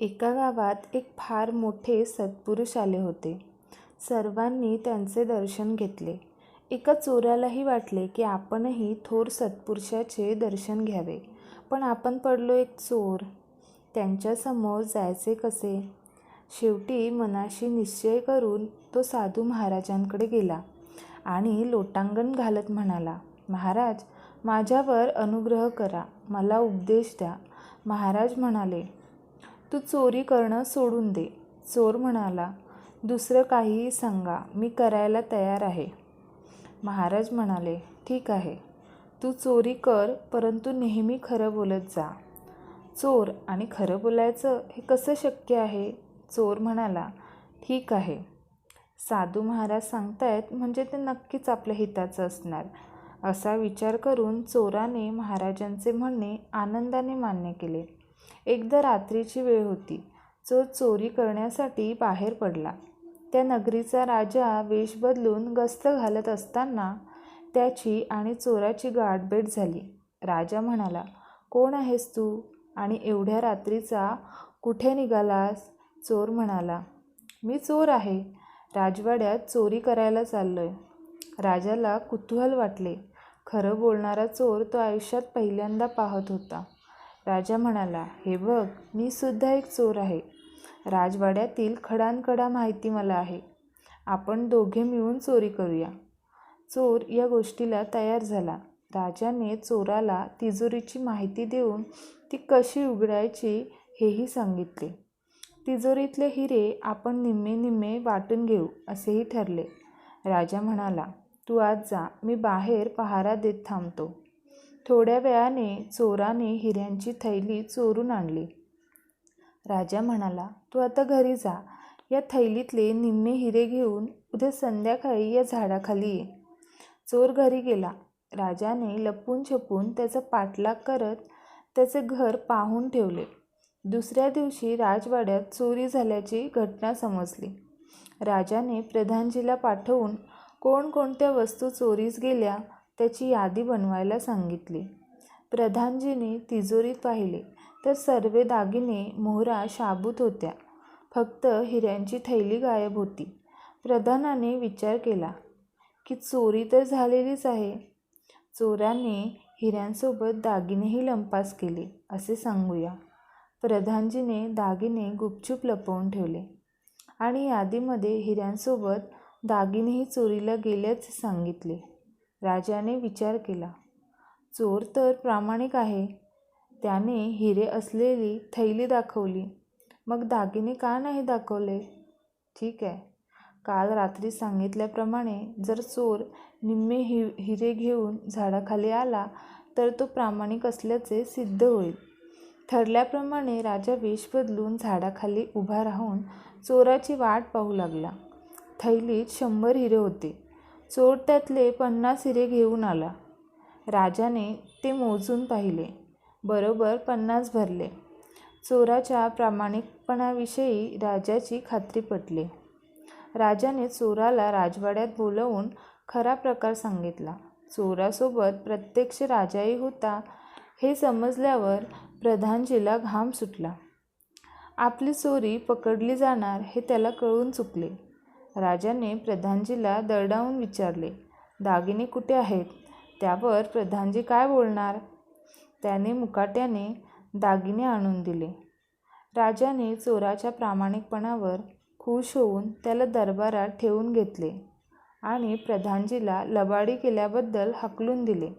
एका गावात एक फार मोठे सत्पुरुष आले होते. सर्वांनी त्यांचे दर्शन घेतले. एका चोरालाही वाटले की आपणही थोर सत्पुरुषाचे दर्शन घ्यावे. पण आपण पडलो एक चोर. त्यांच्यासमोर जायचे कसे? शेवटी मनाशी निश्चय करून तो साधू महाराजांकडे गेला आणि लोटांगण घालत म्हणाला, महाराज, माझ्यावर अनुग्रह करा. मला उपदेश द्या. महाराज म्हणाले, तू चोरी करणं सोडून दे. चोर म्हणाला, दुसरं काहीही सांगा, मी करायला तयार आहे. महाराज म्हणाले, ठीक आहे. तू चोरी कर, परंतु नेहमी खरं बोलत जा. चोर आणि खरं बोलायचं हे कसं शक्य आहे? चोर म्हणाला, ठीक आहे. साधू महाराज सांगतायत म्हणजे ते नक्कीच आपल्या हिताचं असणार. असा विचार करून चोराने महाराजांचे म्हणणे आनंदाने मान्य केले. एकदा रात्रीची वेळ होती. चोर चोरी करण्यासाठी बाहेर पडला. त्या नगरीचा राजा वेष बदलून गस्त घालत असताना त्याची आणि चोराची गाठभेट झाली. राजा म्हणाला, कोण आहेस तू आणि एवढ्या रात्रीचा कुठे निघालास? चोर म्हणाला, मी चोर आहे. राजवाड्यात चोरी करायला चाललो आहे राजाला कुतूहल वाटले. खरं बोलणारा चोर तो आयुष्यात पहिल्यांदा पाहत होता. राजा म्हणाला, हे बघ, मी सुद्धा एक चोर आहे. राजवाड्यातील खडानकडा माहिती मला आहे. आपण दोघे मिळून चोरी करूया. चोर या गोष्टीला तयार झाला. राजाने चोराला तिजोरीची माहिती देऊन ती कशी उघडायची हेही सांगितले. तिजोरीतले हिरे आपण निम्मे निम्मे वाटून घेऊ असेही ठरले. राजा म्हणाला, तू आज जा, मी बाहेर पहारा देत थांबतो. थोड्या वेळाने चोराने हिऱ्यांची थैली चोरून आणली. राजा म्हणाला, तू आता घरी जा. या थैलीतले निम्मे हिरे घेऊन उद्या संध्याकाळी या झाडाखाली ये. चोर घरी गेला. राजाने लपून-छपून त्याचा पाठलाग करत त्याचे घर पाहून ठेवले. दुसऱ्या दिवशी राजवाड्यात चोरी झाल्याची घटना समजली. राजाने प्रधानजीला पाठवून कोणकोणत्या वस्तू चोरीस गेल्या त्याची यादी बनवायला सांगितली. प्रधानजीने तिजोरीत पाहिले तर सर्व दागिने, मोहरा शाबूत होत्या. फक्त हिऱ्यांची थैली गायब होती. प्रधानाने विचार केला की चोरी तर झालेलीच आहे. चोराने हिऱ्यांसोबत दागिनेही लंपास केले असे सांगूया. प्रधानजीने दागिने गुपचूप लपवून ठेवले आणि यादीमध्ये हिऱ्यांसोबत दागिनेही चोरीला गेल्याचे सांगितले. राजाने विचार केला, चोर तर प्रामाणिक आहे. त्याने हिरे असलेली थैली दाखवली. मग दागिने का नाही दाखवले? ठीक आहे. काल रात्री सांगितल्याप्रमाणे जर चोर निम्मे हि हिरे घेऊन झाडाखाली आला तर तो प्रामाणिक असल्याचे सिद्ध होईल. ठरल्याप्रमाणे राजा वेश बदलून झाडाखाली उभा राहून चोराची वाट पाहू लागला. थैलीत शंभर हिरे होते. चोर त्यातले पन्नास हिरे घेऊन आला. राजाने ते मोजून पाहिले. बरोबर पन्नास भरले. चोराच्या प्रामाणिकपणाविषयी राजाची खात्री पटली. राजाने चोराला राजवाड्यात बोलावून खरा प्रकार सांगितला. चोरासोबत प्रत्यक्ष राजाही होता हे समजल्यावर प्रधानजीला घाम सुटला. आपली चोरी पकडली जाणार हे त्याला कळून चुकले. राजाने प्रधानजीला दरडावून विचारले, दागिने कुठे आहेत? त्यावर प्रधानजी काय बोलणार? त्याने मुकाट्याने दागिने आणून दिले. राजाने चोराच्या प्रामाणिकपणावर खुश होऊन त्याला दरबारात ठेवून घेतले आणि प्रधानजीला लबाडी केल्याबद्दल हकलून दिले.